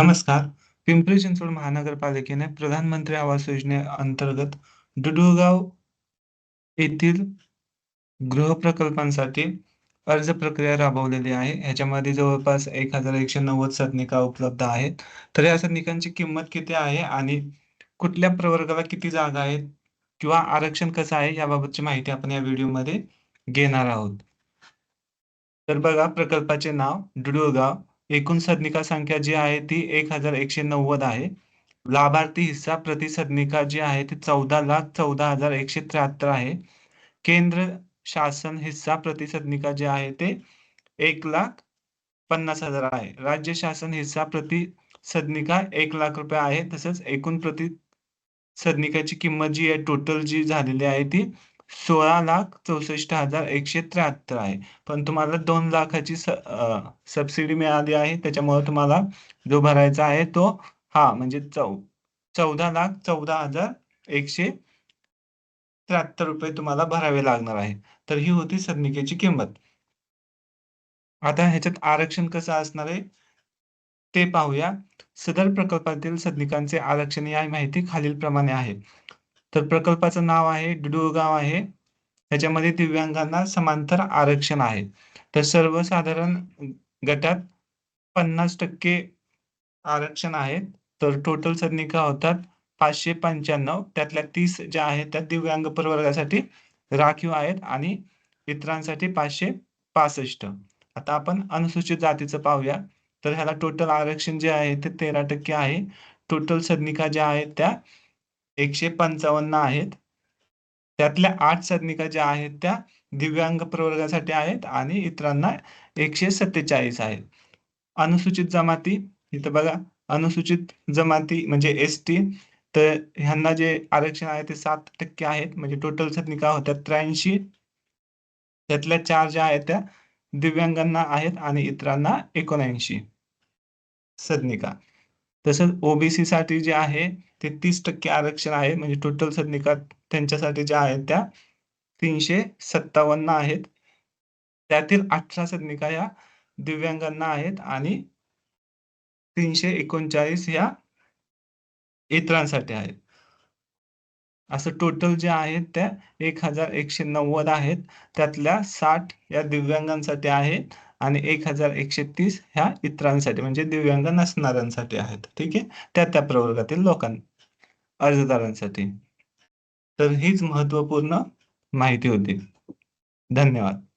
नमस्कार. पिंपरी चिंचवड महानगरपालिकेने प्रधानमंत्री आवास योजनेअंतर्गत डुडुळगाव येथील गृहप्रकल्पांसाठी अर्ज प्रक्रिया राबवलेली आहे. ह्याच्यामध्ये जवळपास एक हजार एकशे नव्वद सदनिका उपलब्ध आहेत. तर या सदनिकांची किंमत किती आहे आणि कुठल्या प्रवर्गाला किती जागा आहेत किंवा आरक्षण कसं आहे याबाबतची माहिती आपण या व्हिडिओमध्ये घेणार आहोत. तर बघा प्रकल्पाचे नाव डुडुळगाव एकूण सदनिका संख्या जी आहे ती एक हजार एकशे नव्वद आहे. लाभार्थी हिस्सा प्रति सदनिका जी आहे ती चौदा लाख चौदा हजार एकशे त्र्याहत्तर आहे. केंद्र शासन हिस्सा प्रति सदनिका जे आहे ते एक लाख पन्नास हजार आहे. राज्य शासन हिस्सा प्रति सदनिका एक लाख रुपये आहे. तसंच एकूण प्रति सदनिकाची किंमत जी आहे टोटल जी झालेली आहे ती सोळा लाख चौसष्ट हजार एकशे त्र्याहत्तर आहे. पण तुम्हाला दोन लाखाची सबसिडी मिळाली आहे. त्याच्यामुळे तुम्हाला जो भरायचा आहे तो हा म्हणजे चौ चौदा लाख चौदा हजार एकशे त्र्याहत्तर रुपये तुम्हाला भरावे लागणार आहे. तर ही होती सदनिकेची किंमत. आता ह्याच्यात आरक्षण कसं असणार आहे ते पाहूया. सदर प्रकल्पातील सदनिकांचे आरक्षण या माहिती खालीलप्रमाणे आहे. तर प्रकल्पाचं नाव आहे डुडुळगाव आहे. त्याच्यामध्ये दिव्यांगांना समांतर आरक्षण आहे. तर सर्वसाधारण गटात पन्नास टक्के आरक्षण आहेत. तर टोटल सदनिका होतात पाचशे पंच्याण्णव त्यातल्या तीस ज्या आहेत त्या दिव्यांग प्रवर्गासाठी राखीव आहेत आणि इतरांसाठी पाचशे पासष्ट. आता आपण अनुसूचित जातीचं पाहूया. तर ह्याला टोटल आरक्षण जे आहे ते तेरा टक्के आहे. टोटल सदनिका ज्या आहेत त्या एकशे पंचावन्न आहेत. त्यातल्या आठ सदनिका ज्या आहेत त्या दिव्यांग प्रवर्गासाठी आहेत आणि इतरांना एकशे सत्तेचाळीस आहेत. अनुसूचित जमाती इथं बघा अनुसूचित जमाती म्हणजे एस टी तर ह्यांना जे आरक्षण आहे ते सात टक्के आहेत म्हणजे टोटल सदनिका होत्या त्र्याऐंशी त्यातल्या चार ज्या आहेत त्या दिव्यांगांना आहेत आणि इतरांना एकोणऐंशी सदनिका तसंच ओबीसी साठी जे आहे ते तीस टक्के आरक्षण आहे. म्हणजे टोटल सदनिका त्यांच्यासाठी ज्या आहेत त्या तीनशे सत्तावन्न आहेत. त्यातील अठरा सदनिका या दिव्यांगांना आहेत आणि तीनशे एकोणचाळीस या इतरांसाठी आहेत. असं टोटल जे आहेत त्या एक हजार एकशे नव्वद आहेत. त्यातल्या साठ या दिव्यांगांसाठी आहेत आणि एक हजार एकशे तीस ह्या इतरांसाठी म्हणजे दिव्यांग नसणाऱ्यांसाठी आहेत. ठीक आहे? त्या त्या प्रवर्गातील लोकां अर्जदारांसाठी. तर हीच महत्त्वपूर्ण माहिती होती. धन्यवाद.